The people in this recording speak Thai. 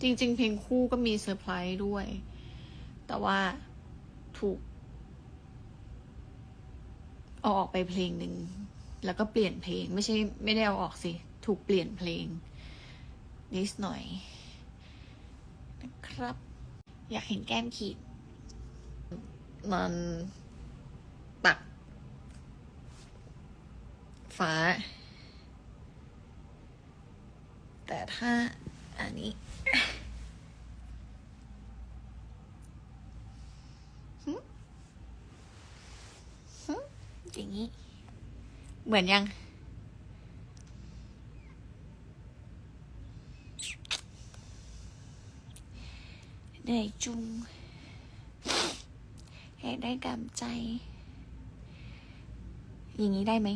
จริง ๆ เพลงคู่ก็มีเซอร์ไพรส์ด้วย แต่ว่าถูกเอาออกไปเพลงหนึ่ง แล้วก็เปลี่ยนเพลง ไม่ใช่ไม่ได้เอาออกสิ ถูกเปลี่ยนเพลง นิดหน่อย นะครับ อยากเห็นแก้มขีด มันตัก ฟ้า แต่ถ้าอันนี้ หึหึ อย่างนี้ เหมือนยังเหนื่อยจุงอยากได้กำใจ อย่างนี้ได้ไหม